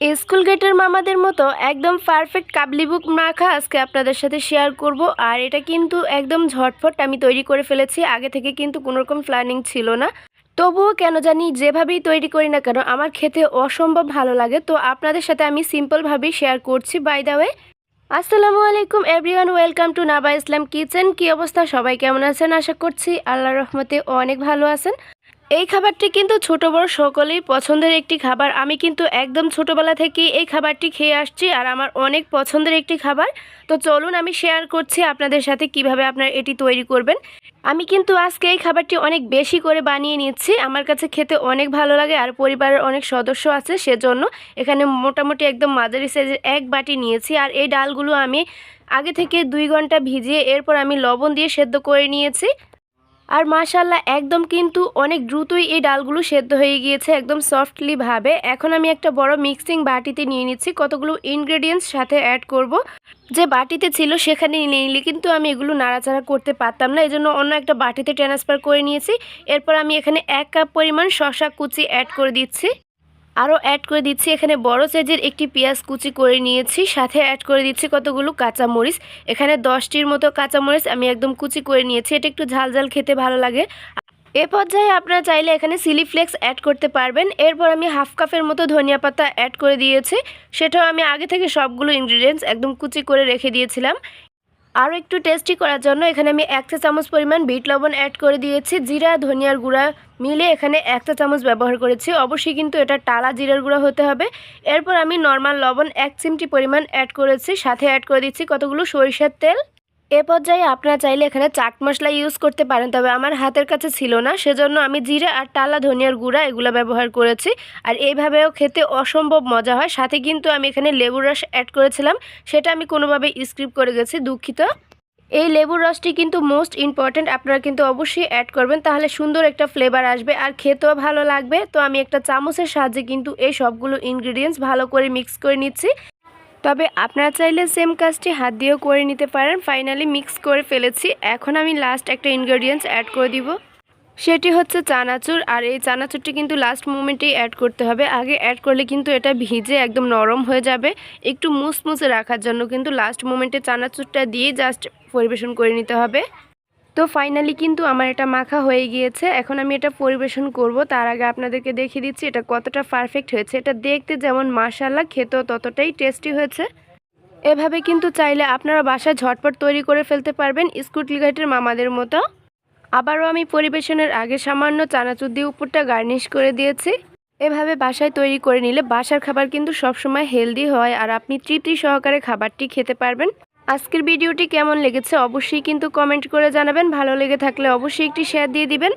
School গেটের মামাদের মতো একদম পারফেক্ট কাবলি বুক মাখা আজকে আপনাদের সাথে শেয়ার করব। আর এটা কিন্তু একদম ঝটফট আমি তৈরি করে ফেলেছি, আগে থেকে কিন্তু কোনো রকম প্ল্যানিং ছিল না। তবুও কেন জানি যেভাবেই তৈরি করি না কেন, আমার খেতে অসম্ভব ভালো লাগে। তো আপনাদের সাথে আমি সিম্পলভাবেই শেয়ার করছি বাই দ্য ওয়ে আসসালামু আলাইকুম everyone welcome to Naba Islam kitchen কি অবস্থা? সবাই কেমন আছেন? আশা করছি আল্লাহ রহমতে অনেক ভালো আছেন। এই খাবারটি কিন্তু ছোট বড় সকলেই পছন্দের একটি খাবার। আমি কিন্তু একদম ছোটবেলা থেকেই এই খাবারটি খেয়ে আসছি আর আমার অনেক পছন্দের একটি খাবার। তো চলুন আমি শেয়ার করছি আপনাদের সাথে কীভাবে আপনার এটি তৈরি করবেন। আমি কিন্তু আজকে এই খাবারটি অনেক বেশি করে বানিয়ে নিচ্ছি। আমার কাছে খেতে অনেক ভালো লাগে আর পরিবারের অনেক সদস্য আছে, সেজন্য এখানে মোটামুটি একদম মাঝারি সাইজের এক বাটি নিয়েছি। আর এই ডালগুলো আমি আগে থেকে দুই ঘণ্টা ভিজিয়ে এরপর আমি লবণ দিয়ে সেদ্ধ করে নিয়েছি। আর মাশাল্লাহ একদম কিন্তু অনেক দ্রুতই এই ডালগুলো সেদ্ধ হয়ে গিয়েছে একদম সফটলিভাবে এখন আমি একটা বড় মিক্সিং বাটিতে নিয়ে নিচ্ছি, কতগুলো ইনগ্রেডিয়েন্টস সাথে অ্যাড করব। যে বাটিতে ছিল সেখানে নিয়ে নিলে কিন্তু আমি এগুলো নাড়াচাড়া করতে পারতাম না এই জন্য অন্য একটা বাটিতে ট্রান্সফার করে নিয়েছি। এরপর আমি এখানে এক কাপ পরিমাণ শশা কুচি অ্যাড করে দিচ্ছি। আরও অ্যাড করে দিচ্ছি, এখানে বড় সাইজের একটি পেঁয়াজ কুচি করে নিয়েছি, সাথে অ্যাড করে দিচ্ছি কতগুলো কাঁচামরিচ। এখানে দশটির মতো কাঁচামরিচ আমি একদম কুচি করে নিয়েছি, এটা একটু ঝাল ঝাল খেতে ভালো লাগে। এ পর্যায়ে আপনারা চাইলে এখানে সিলি ফ্লেক্স অ্যাড করতে পারবেন, এরপর আমি হাফ কাপের মতো ধনিয়া পাতা অ্যাড করে দিয়েছি, সেটাও আমি আগে থেকে সবগুলো ইনগ্রিডিয়েন্টস একদম কুচি করে রেখে দিয়েছিলাম। আরও একটু টেস্টি করার জন্য এখানে আমি এক চা চামচ পরিমাণ বিট লবণ অ্যাড করে দিয়েছি, জিরা, ধনিয়ার গুঁড়া মিলে এখানে এক চা চামচ ব্যবহার করেছি। অবশ্যই কিন্তু এটা টালা জিরার গুঁড়া হতে হবে। এরপর আমি নর্মাল লবণ এক চিমটি পরিমাণ অ্যাড করেছি, সাথে অ্যাড করে দিচ্ছি কতগুলো সরিষার তেল। এ পর্যায়ে আপনারা চাইলে এখানে চাট মশলা ইউজ করতে পারেন, তবে আমার হাতের কাছে ছিল না, সেজন্য আমি জিরা আর টালা ধনিয়ার গুঁড়া এগুলো ব্যবহার করেছি। আর এইভাবেও খেতে অসম্ভব মজা হয়, সাথে কিন্তু আমি এখানে লেবুর রস অ্যাড করেছিলাম, সেটা আমি কোনোভাবে স্ক্রিপ করে গেছি, দুঃখিত। এই লেবুর রসটি কিন্তু মোস্ট ইম্পর্ট্যান্ট আপনারা কিন্তু অবশ্যই অ্যাড করবেন, তাহলে সুন্দর একটা ফ্লেভার আসবে আর খেতেও ভালো লাগবে। তো আমি একটা চামচের সাহায্যে কিন্তু এই সবগুলো ইনগ্রিডিয়েন্টস ভালো করে মিক্স করে নিচ্ছি। তবে আপনারা চাইলে সেম কাজটি হাত দিয়েও করে নিতে পারেন। ফাইনালি মিক্স করে ফেলেছি। এখন আমি লাস্ট একটা ইনগ্রেডিয়েন্টস অ্যাড করে দিব। সেটি হচ্ছে চানাচুর। আর এই চানাচুরটি কিন্তু লাস্ট মোমেন্টেই অ্যাড করতে হবে। আগে অ্যাড করলে কিন্তু এটা ভিজে একদম নরম হয়ে যাবে। একটু মুসমুসে রাখার জন্য কিন্তু লাস্ট মোমেন্টে চানাচুরটা দিয়ে জাস্ট পরিবেশন করে নিতে হবে। তো ফাইনালি কিন্তু আমার এটা মাখা হয়ে গিয়েছে। এখন আমি এটা পরিবেশন করব। তার আগে আপনাদেরকে দেখিয়ে দিচ্ছি এটা কতটা পারফেক্ট হয়েছে। এটা দেখতে যেমন মাশাল্লাহ খেতেও ততটাই টেস্টি হয়েছে। এভাবে কিন্তু চাইলে আপনারা বাসায় ঝটপট তৈরি করে ফেলতে পারবেন স্কুটলি ঘাটের মামাদের মতো। আবারও আমি পরিবেশনের আগে সামান্য চানাচুর দিয়ে উপরটা গার্নিশ করে দিয়েছি। এভাবে বাসায় তৈরি করে নিলে বাসার খাবার কিন্তু সবসময় হেলদি হয় আর আপনি তৃপ্তি সহকারে খাবারটি খেতে পারবেন। আজকের ভিডিওটি কেমন লেগেছে অবশ্যই কিন্তু কমেন্ট করে জানাবেন। ভালো লেগে থাকলে অবশ্যই একটি শেয়ার দিয়ে দিবেন।